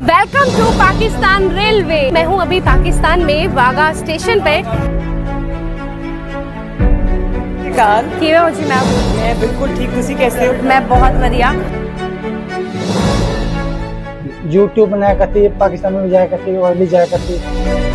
Welcome to Pakistan railway मैं हूँ अभी पाकिस्तान में वागा स्टेशन पे। ਕਿਵੇਂ ਹੋ ਜੀ मैं ਮੈਂ ਬਿਲਕੁਲ ਠੀਕ ਤੁਸੀਂ ਕੈਸੇ ਹੋ ਮੈਂ ਬਹੁਤ यूट्यूब बनाया करती है पाकिस्तान में भी जाया करती है और भी जाया करती है।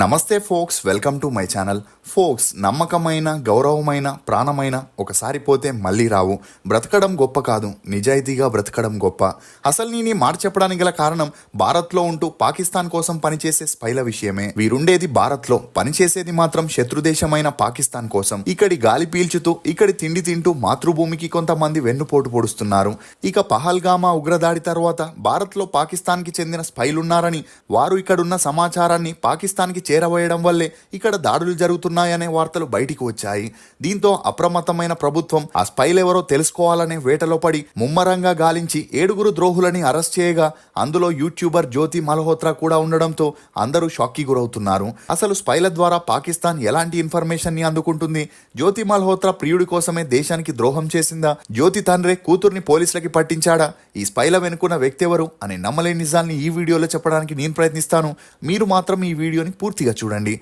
నమస్తే folks welcome to my channel. Folks నమ్మకమైన గౌరవమైన ప్రాణమైన ఒకసారి పోతే మళ్ళీ రావు. బ్రతకడం గొప్ప కాదు నిజాయితీగా బ్రతకడం గొప్ప. అసలు నేను మాట చెప్పడానికి గల కారణం భారత్లో ఉంటూ పాకిస్తాన్ కోసం పనిచేసే స్పైల విషయమే. వీరుండేది భారత్లో పనిచేసేది మాత్రం శత్రుదేశమైన పాకిస్తాన్ కోసం. ఇక్కడి గాలి పీల్చుతూ ఇక్కడి తిండి తింటూ మాతృభూమికి కొంతమంది వెన్నుపోటు పొడుస్తున్నారు. ఇక పహల్గామా ఉగ్రదాడి తర్వాత భారత్లో పాకిస్తాన్కి చెందిన స్పైలున్నారని వారు ఇక్కడున్న సమాచారాన్ని పాకిస్తాన్కి చేరవేయడం వల్లే ఇక్కడ దాడులు జరుగుతున్నాయనే వార్తలు బయటికి వచ్చాయి. దీంతో అప్రమత్తమైన ప్రభుత్వం ఆ స్పైలెవరో తెలుసుకోవాలనే వేటలో పడి ముమ్మరంగా గాలించి ఏడుగురు ద్రోహులని అరెస్ట్ చేయగా అందులో యూట్యూబర్ జ్యోతి మల్హోత్రా కూడా ఉండడంతో అందరూ షాక్కి గురవుతున్నారు. అసలు స్పైల ద్వారా పాకిస్తాన్ ఎలాంటి ఇన్ఫర్మేషన్ని అందుకుంటుంది? జ్యోతి మల్హోత్రా ప్రియుడి కోసమే దేశానికి ద్రోహం చేసిందా? జ్యోతి తండ్రే కూతుర్ని పోలీసులకి పట్టించాడా? ఈ స్పైల వెనుకున్న వ్యక్తి ఎవరు? అనే నమ్మలేని నిజాల్ని ఈ వీడియోలో చెప్పడానికి నేను ప్రయత్నిస్తాను. మీరు మాత్రం ఈ వీడియోని పూర్తిగా చూడండి.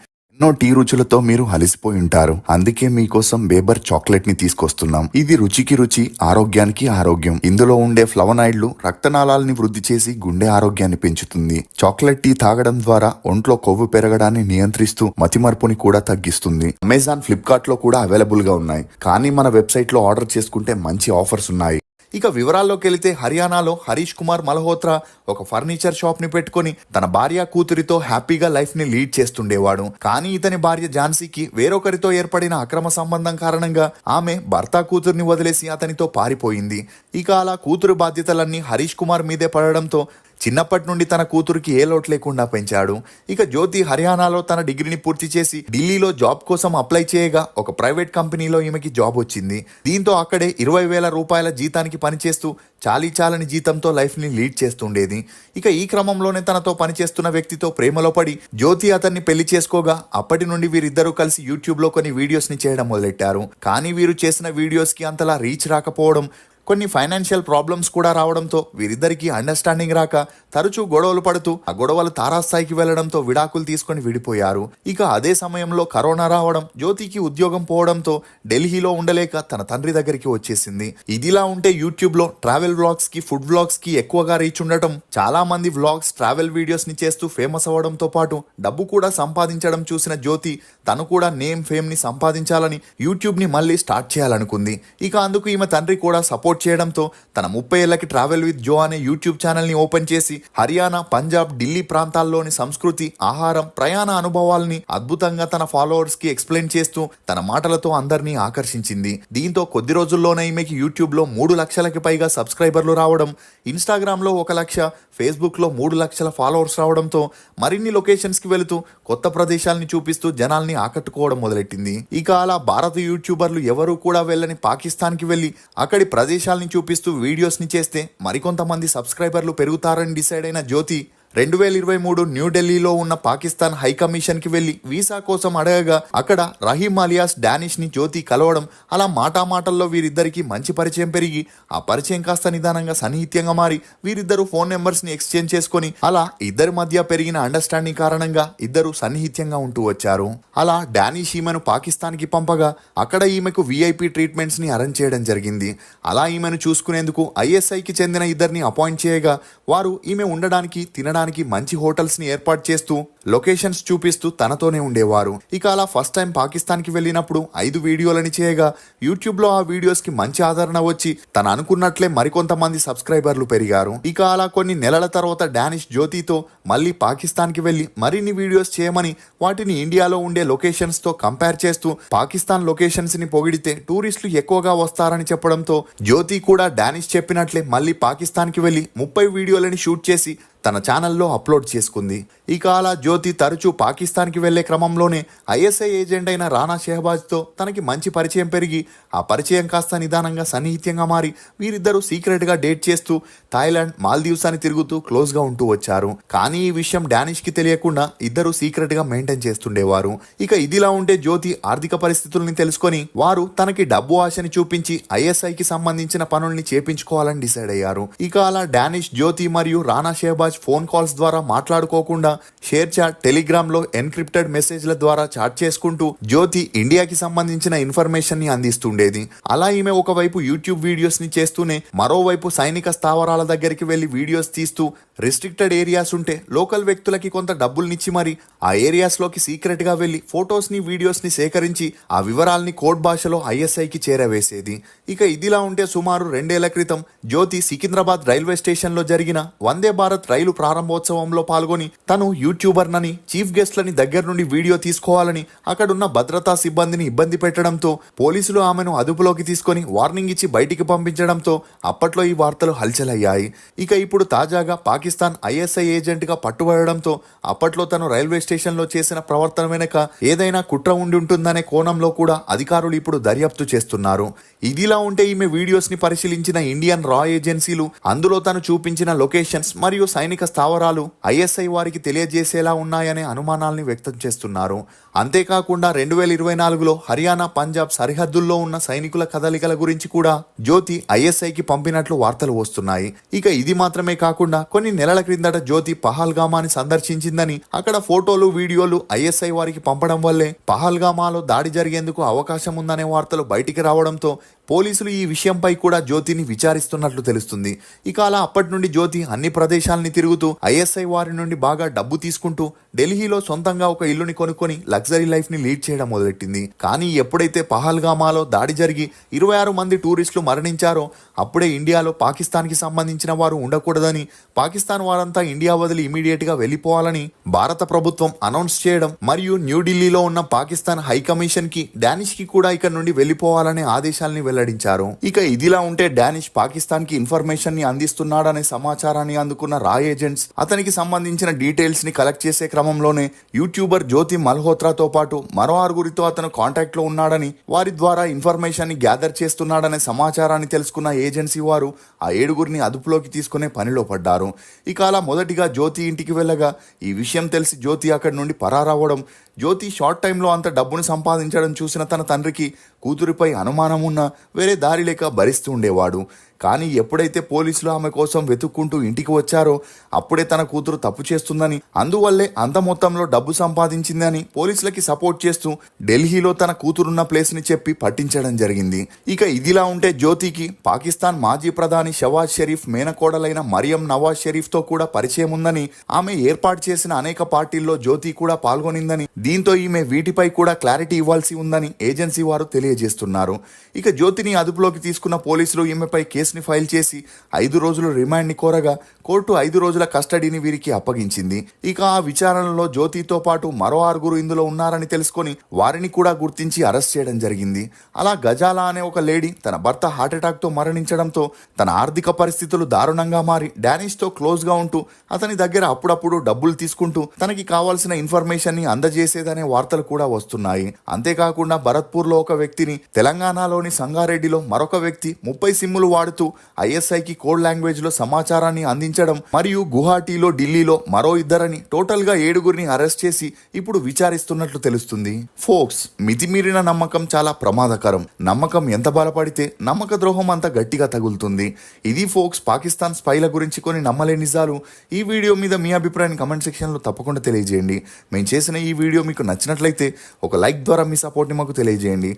ఎన్నో టీ రుచులతో మీరు అలసిపోయి ఉంటారు. అందుకే మీకోసం బేబర్ చాక్లెట్ని తీసుకొస్తున్నాం. ఇది రుచికి రుచి ఆరోగ్యానికి ఆరోగ్యం. ఇందులో ఉండే ఫ్లవనాయిడ్లు రక్తనాళాలని వృద్ధి చేసి గుండె ఆరోగ్యాన్ని పెంచుతుంది. చాక్లెట్ టీ తాగడం ద్వారా ఒంట్లో కొవ్వు పెరగడాన్ని నియంత్రిస్తూ మతిమర్పుని కూడా తగ్గిస్తుంది. అమెజాన్ ఫ్లిప్కార్ట్లో కూడా అవైలబుల్గా ఉన్నాయి. కానీ మన వెబ్సైట్లో ఆర్డర్ చేసుకుంటే మంచి ఆఫర్స్ ఉన్నాయి. ఇక వివరాల్లోకి వెళితే హర్యానాలో హరీష్ కుమార్ మల్హోత్రా ఒక ఫర్నిచర్ షాప్ని పెట్టుకుని తన భార్య కూతురితో హ్యాపీగా లైఫ్ని లీడ్ చేస్తుండేవాడు. కానీ ఇతని భార్య ఝాన్సీకి వేరొకరితో ఏర్పడిన అక్రమ సంబంధం కారణంగా ఆమె భర్త కూతుర్ని వదిలేసి అతనితో పారిపోయింది. ఇక అలా కూతురు బాధ్యతలన్నీ హరీష్ కుమార్ మీదే పడడంతో చిన్నప్పటి నుండి తన కూతురికి ఏ లోటు లేకుండా పెంచాడు. ఇక జ్యోతి హర్యానాలో తన డిగ్రీని పూర్తి చేసి ఢిల్లీలో జాబ్ కోసం అప్లై చేయగా ఒక ప్రైవేట్ కంపెనీలో ఈమెకి జాబ్ వచ్చింది. దీంతో అక్కడే ఇరవై వేల రూపాయల జీతానికి పనిచేస్తూ చాలీ చాలని జీతంతో లైఫ్ని లీడ్ చేస్తుండేది. ఇక ఈ క్రమంలోనే తనతో పనిచేస్తున్న వ్యక్తితో ప్రేమలో పడి జ్యోతి అతన్ని పెళ్ళి చేసుకోగా అప్పటి నుండి వీరిద్దరూ కలిసి యూట్యూబ్లో కొన్ని వీడియోస్ని చేయడం మొదలెట్టారు. కానీ వీరు చేసిన వీడియోస్కి అంతలా రీచ్ రాకపోవడం కొన్ని ఫైనాన్షియల్ ప్రాబ్లమ్స్ కూడా రావడంతో వీరిద్దరికీ అండర్స్టాండింగ్ రాక తరచూ గొడవలు పడుతూ ఆ గొడవలు తారాస్థాయికి వెళ్ళడంతో విడాకులు తీసుకొని విడిపోయారు. ఇక అదే సమయంలో కరోనా రావడం జ్యోతికి ఉద్యోగం పోవడంతో ఢిల్లీలో ఉండలేక తన తండ్రి దగ్గరికి వచ్చేసింది. ఇదిలా ఉంటే యూట్యూబ్లో ట్రావెల్ వ్లాగ్స్కి ఫుడ్ వ్లాగ్స్కి ఎక్కువగా రీచ్ ఉండటం చాలా మంది వ్లాగ్స్ ట్రావెల్ వీడియోస్ని చేస్తూ ఫేమస్ అవ్వడంతో పాటు డబ్బు కూడా సంపాదించడం చూసిన జ్యోతి తను కూడా నేమ్ ఫేమ్ని సంపాదించాలని యూట్యూబ్ని మళ్ళీ స్టార్ట్ చేయాలనుకుంది. ఇక అందుకు ఈమె తండ్రి కూడా సపోర్ట్ చేయడంతో తన ముప్పై ఏళ్ళకి ట్రావెల్ విత్ జో అనే యూట్యూబ్ ఛానల్ని ఓపెన్ చేసి హర్యానా పంజాబ్ ఢిల్లీ ప్రాంతాల్లోని సంస్కృతి ఆహారం ప్రయాణ అనుభవాల్ని అద్భుతంగా తన ఫాలోవర్స్కి ఎక్స్ప్లెయిన్ చేస్తూ తన మాటలతో అందరినీ ఆకర్షించింది. దీంతో కొద్ది రోజుల్లోనే ఈమెకి యూట్యూబ్లో మూడు లక్షలకి పైగా సబ్స్క్రైబర్లు రావడం ఇన్స్టాగ్రామ్లో ఒక లక్ష ఫేస్బుక్లో మూడు లక్షల ఫాలోవర్స్ రావడంతో మరిన్ని లొకేషన్స్కి వెళుతూ కొత్త ప్రదేశాల్ని చూపిస్తూ జనాల్ని ఆకట్టుకోవడం మొదలెట్టింది. ఇక అలా భారత యూట్యూబర్లు ఎవరూ కూడా వెళ్ళని పాకిస్తాన్కి వెళ్ళి అక్కడి ప్రదేశాల్ని చూపిస్తూ వీడియోస్ని చేస్తే మరికొంతమంది సబ్స్క్రైబర్లు పెరుగుతారని డిసైడ్ అయిన జ్యోతి రెండు వేల ఇరవై మూడు న్యూఢిల్లీలో ఉన్న పాకిస్తాన్ హై కమిషన్కి వెళ్ళి వీసా కోసం అడగగా అక్కడ రహీం అలియాస్ డానిష్ని జ్యోతి కలవడం అలా మాటామాటల్లో వీరిద్దరికి మంచి పరిచయం పెరిగి ఆ పరిచయం కాస్త నిదానంగా సన్నిహిత్యంగా మారి వీరిద్దరు ఫోన్ నెంబర్స్ని ఎక్స్చేంజ్ చేసుకొని అలా ఇద్దరి మధ్య పెరిగిన అండర్స్టాండింగ్ కారణంగా ఇద్దరు సన్నిహిత్యంగా ఉంటూ వచ్చారు. అలా డానిష్ ఈమెను పాకిస్తాన్కి పంపగా అక్కడ ఈమెకు విఐపి ట్రీట్మెంట్స్ని అరేంజ్ చేయడం జరిగింది. అలా ఈమెను చూసుకునేందుకు ఐఎస్ఐకి చెందిన ఇద్దరిని అపాయింట్ చేయగా వారు ఈమె ఉండడానికి తినడానికి మంచి హోటల్స్ని ఏర్పాటు చేస్తూ లొకేషన్స్ చూపిస్తూ తనతోనే ఉండేవారు. ఇక అలా ఫస్ట్ టైం పాకిస్తాన్కి వెళ్ళినప్పుడు ఐదు వీడియోలని చేయగా యూట్యూబ్లో ఆ వీడియోస్కి మంచి ఆదరణ వచ్చి తను అనుకున్నట్లే మరికొంతమంది సబ్స్క్రైబర్లు పెరిగారు. ఇక అలా కొన్ని నెలల తర్వాత డానిష్ జ్యోతితో మళ్ళీ పాకిస్తాన్కి వెళ్ళి మరిన్ని వీడియోస్ చేయమని వాటిని ఇండియాలో ఉండే లొకేషన్స్తో కంపేర్ చేస్తూ పాకిస్తాన్ లొకేషన్స్ని పొగిడితే టూరిస్టులు ఎక్కువగా వస్తారని చెప్పడంతో జ్యోతి కూడా డానిష్ చెప్పినట్లే మళ్ళీ పాకిస్తాన్కి వెళ్ళి ముప్పై వీడియోలని షూట్ చేసి తన ఛానల్లో అప్లోడ్ చేసుకుంది. ఇక అలా జ్యోతి తరచూ పాకిస్తాన్కి వెళ్ళే క్రమంలోనే ఐఎస్ఐ ఏజెంట్ అయిన రానా షెహబాజ్తో తనకి మంచి పరిచయం పెరిగి ఆ పరిచయం కాస్త నిదానంగా సన్నిహిత్యంగా మారి వీరిద్దరూ సీక్రెట్గా డేట్ చేస్తూ థాయిలాండ్ మాల్దీవ్స్ అని తిరుగుతూ క్లోజ్గా ఉంటూ వచ్చారు. కానీ ఈ విషయం డానిష్కి తెలియకుండా ఇద్దరు సీక్రెట్గా మెయింటైన్ చేస్తుండేవారు. ఇక ఇదిలా ఉంటే జ్యోతి ఆర్థిక పరిస్థితుల్ని తెలుసుకొని వారు తనకి డబ్బు ఆశని చూపించి ఐఎస్ఐకి సంబంధించిన పనుల్ని చేపించుకోవాలని డిసైడ్ అయ్యారు. ఇక అలా డానిష్ జ్యోతి మరియు రానా షెహబాజ్ ఫోన్ కాల్స్ ద్వారా మాట్లాడుకోకుండా షేర్ చాట్ టెలిగ్రామ్లో ఎన్క్రిప్టెడ్ మెసేజ్ల ద్వారా చాట్ చేసుకుంటూ జ్యోతి ఇండియాకి సంబంధించిన ఇన్ఫర్మేషన్ని అందిస్తుండేది. అలా ఈమె ఒకవైపు యూట్యూబ్ వీడియోస్ని చేస్తూనే మరోవైపు సైనిక స్థావరాల దగ్గరికి వెళ్ళి వీడియోస్ తీస్తూ రిస్ట్రిక్టెడ్ ఏరియాస్ ఉంటే లోకల్ వ్యక్తులకి కొంత డబ్బుల్నిచ్చి మరి ఆ ఏరియాస్లోకి సీక్రెట్గా వెళ్ళి ఫొటోస్ని వీడియోస్ని సేకరించి ఆ వివరాల్ని కోడ్ భాషలో ఐఎస్ఐకి చేరవేసేది. ఇక ఇదిలా ఉంటే సుమారు రెండేళ్ళ క్రితం జ్యోతి సికింద్రాబాద్ రైల్వే స్టేషన్లో జరిగిన వందే భారత్ రైలు ప్రారంభోత్సవంలో పాల్గొని తను యూట్యూబర్ నని చీఫ్ గెస్ట్లని దగ్గర నుండి వీడియో తీసుకోవాలని అక్కడున్న భద్రతా సిబ్బందిని ఇబ్బంది పెట్టడంతో పోలీసులు ఆమెను అదుపులోకి తీసుకొని వార్నింగ్ ఇచ్చి బయటికి పంపించడంతో అప్పట్లో ఈ వార్తలు హల్చలయ్యాయి. ఇక ఇప్పుడు తాజాగా పాకిస్తాన్ ఐఎస్ఐ ఏజెంట్గా పట్టుబడడంతో అప్పట్లో తను రైల్వే స్టేషన్లో చేసిన ప్రవర్తన వెనుక ఏదైనా కుట్ర ఉండి ఉంటుందనే కోణంలో కూడా అధికారులు ఇప్పుడు దర్యాప్తు చేస్తున్నారు. ఇదిలా ఉంటే ఈమె వీడియోస్ని పరిశీలించిన ఇండియన్ రా ఏజెన్సీలు అందులో తను చూపించిన లొకేషన్స్ మరియు సైనిక స్థావరాలు ఐఎస్ఐ వారికి తెలియజేసేలా ఉన్నాయనే అనుమానాల్ని వ్యక్తం చేస్తున్నారు. అంతేకాకుండా రెండు వేల ఇరవై నాలుగులో హర్యానా పంజాబ్ సరిహద్దుల్లో ఉన్న సైనికుల కదలికల గురించి కూడా జ్యోతి ఐఎస్ఐకి పంపినట్లు వార్తలు వస్తున్నాయి. ఇక ఇది మాత్రమే కాకుండా కొన్ని నెలల క్రిందట జ్యోతి పహల్గామాని సందర్శించిందని అక్కడ ఫోటోలు వీడియోలు ఐఎస్ఐ వారికి పంపడం వల్లే పహల్గామాలో దాడి జరిగేందుకు అవకాశం ఉందనే వార్తలు బయటికి రావడంతో పోలీసులు ఈ విషయంపై కూడా జ్యోతిని విచారిస్తున్నట్లు తెలుస్తుంది. ఇక అలా అప్పటి నుండి జ్యోతి అన్ని ప్రదేశాలని తిరుగుతూ ఐఎస్ఐ వారి నుండి బాగా డబ్బు తీసుకుంటూ ఢిల్లీలో సొంతంగా ఒక ఇల్లుని కొనుక్కొని లగ్జరీ లైఫ్ని లీడ్ చేయడం మొదలెట్టింది. కానీ ఎప్పుడైతే పహల్గామాలో దాడి జరిగి ఇరవై ఆరు మంది టూరిస్టులు మరణించారో అప్పుడే ఇండియాలో పాకిస్తాన్కి సంబంధించిన వారు ఉండకూడదని పాకిస్తాన్ వారంతా ఇండియా వదిలి ఇమీడియట్గా వెళ్ళిపోవాలని భారత ప్రభుత్వం అనౌన్స్ చేయడం మరియు న్యూఢిల్లీలో ఉన్న పాకిస్తాన్ హై కమిషన్కి డానిష్కి కూడా ఇక్కడ నుండి వెళ్ళిపోవాలనే ఆదేశాల్ని వెల్లడించారు. ఇక ఇదిలా ఉంటే డానిష్ పాకిస్తాన్కి ఇన్ఫర్మేషన్ని అందిస్తున్నాడనే సమాచారాన్ని అందుకున్న రా ఏజెంట్స్ అతనికి సంబంధించిన డీటెయిల్స్ని కలెక్ట్ చేసి క్రమంలోనే యూట్యూబర్ జ్యోతి మల్హోత్రాతో పాటు మరో ఆరుగురితో అతను కాంటాక్ట్లో ఉన్నాడని వారి ద్వారా ఇన్ఫర్మేషన్ని గ్యాదర్ చేస్తున్నాడనే సమాచారాన్ని తెలుసుకున్న ఏజెన్సీ వారు ఆ ఏడుగురిని అదుపులోకి తీసుకునే పనిలో పడ్డారు. ఇక అలా మొదటిగా జ్యోతి ఇంటికి వెళ్ళగా ఈ విషయం తెలిసి జ్యోతి అక్కడి నుండి పరారవ్వడం జ్యోతి షార్ట్ టైంలో అంత డబ్బును సంపాదించడం చూసిన తన తండ్రికి కూతురిపై అనుమానం ఉన్నా వేరే దారి లేక భరిస్తూ ఉండేవాడు. కానీ ఎప్పుడైతే పోలీసులు ఆమె కోసం వెతుక్కుంటూ ఇంటికి వచ్చారో అప్పుడే తన కూతురు తప్పు చేస్తుందని అందువల్లే అంత మొత్తంలో డబ్బు సంపాదించిందని పోలీసులకి సపోర్ట్ చేస్తూ ఢిల్లీలో తన కూతురున్న ప్లేస్ని చెప్పి పట్టించడం జరిగింది. ఇక ఇదిలా ఉంటే జ్యోతికి పాకిస్తాన్ మాజీ ప్రధాని షవాజ్ షరీఫ్ మేనకోడలైన మరియం నవాజ్ షరీఫ్తో కూడా పరిచయం ఉందని ఆమె ఏర్పాటు చేసిన అనేక పార్టీల్లో జ్యోతి కూడా పాల్గొనిందని దీంతో ఈమె వీటిపై కూడా క్లారిటీ ఇవ్వాల్సి ఉందని ఏజెన్సీ వారు తెలియజేస్తున్నారు. ఇక జ్యోతిని అదుపులోకి తీసుకున్న పోలీసులు ఈమెపై కేసుని ఫైల్ చేసి ఐదు రోజులు రిమాండ్ని కోరగా కోర్టు ఐదు రోజుల కస్టడీని వీరికి అప్పగించింది. ఇక ఆ విచారణలో జ్యోతితో పాటు మరో ఆరుగురు ఇందులో ఉన్నారని తెలుసుకొని వారిని కూడా గుర్తించి అరెస్ట్ చేయడం జరిగింది. అలా గజాల అనే ఒక లేడీ తన భర్త హార్ట్అటాక్తో మరణించడంతో తన ఆర్థిక పరిస్థితులు దారుణంగా మారి డానిష్తో క్లోజ్గా ఉంటూ అతని దగ్గర అప్పుడప్పుడు డబ్బులు తీసుకుంటూ తనకి కావాల్సిన ఇన్ఫర్మేషన్ని అందజేసే చేసేదనే వార్తలు కూడా వస్తున్నాయి. అంతేకాకుండా భరత్పూర్లో ఒక వ్యక్తిని తెలంగాణలోని సంగారెడ్డిలో మరొక వ్యక్తి ముప్పై సిమ్ములు వాడుతూ ఐఎస్ఐకి కోడ్ లాంగ్వేజ్లో సమాచారాన్ని అందించడం మరియు గుహాటీలో ఢిల్లీలో మరో ఇద్దరని టోటల్గా ఏడుగురిని అరెస్ట్ చేసి ఇప్పుడు విచారిస్తున్నట్లు తెలుస్తుంది. ఫోక్స్ మితిమీరిన నమ్మకం చాలా ప్రమాదకరం. నమ్మకం ఎంత బలపడితే నమ్మక ద్రోహం అంత గట్టిగా తగులుతుంది. ఇది ఫోక్స్ పాకిస్తాన్ స్పైల గురించి కొన్ని నమ్మలే నిజాలు. ఈ వీడియో మీద మీ అభిప్రాయాన్ని కమెంట్ సెక్షన్లో తప్పకుండా తెలియజేయండి. మేము చేసిన ఈ వీడియో మీకు నచ్చినట్లయితే ఒక లైక్ ద్వారా మీ సపోర్ట్ని మాకు తెలియజేయండి.